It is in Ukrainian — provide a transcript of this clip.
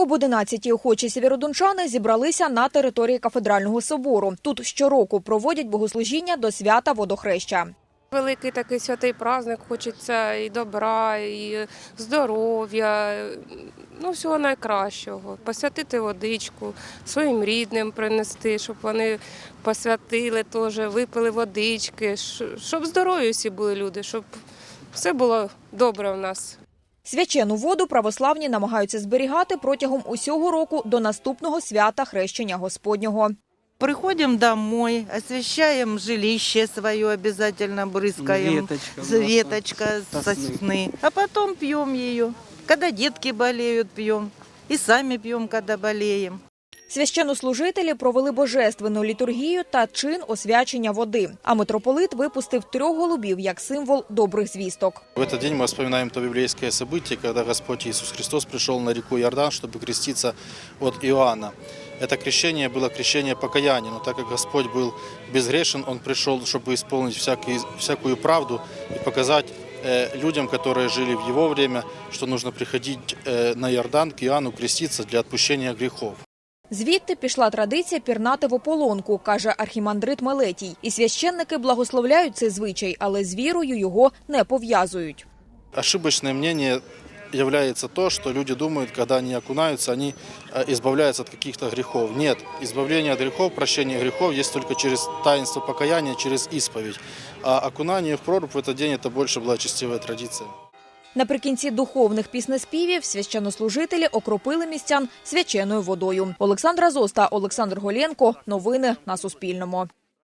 Об 11-й охочі сєвєродончани зібралися на території кафедрального собору. Тут щороку проводять богослужіння до свята водохреща. Великий такий святий праздник, хочеться і добра, і здоров'я, ну всього найкращого. Посвятити водичку, своїм рідним принести, щоб вони посвятили теж, випили водички, щоб здорові всі були люди, щоб все було добре в нас. Свячену воду православні намагаються зберігати протягом усього року до наступного свята хрещення Господнього. Приходим домой, освещаем жилище свое, обязательно брызгаем. Веточка, Веточка сосны. А потом пьем ее. Когда детки болеют, пьем. И сами пьем, когда болеем. Священнослужителі провели божественну літургію та чин освячення води. А митрополит випустив трьох голубів як символ добрих звісток. В этот день мы вспоминаем то библейское событие, когда Господь Иисус Христос пришел на реку Иордан, чтобы креститься от Иоанна. Это крещение было крещение покаяния, но так как Господь был безгрешен, Он пришел, чтобы исполнить всякий, всякую правду и показать э, людям, которые жили в Его время, что нужно приходить э, на Иордан к Иоанну креститься для отпущения грехов. Звідти пішла традиція пірнати в ополонку, каже архімандрит Мелетій. І священники благословляють цей звичай, але з вірою його не пов'язують. Ошибочное мнение является то, что люди думают, когда они окунаются, они э, избавляются от каких-то грехов. Нет, избавление от грехов, прощение грехов есть только через таинство покаяния, через исповедь. А окунание в прорубь в этот день – это больше благочестивая традиция. Наприкінці духовних піснеспівів священнослужителі окропили містян свяченою водою. Олександра Зоста, Олександр Голєнко. Новини на Суспільному.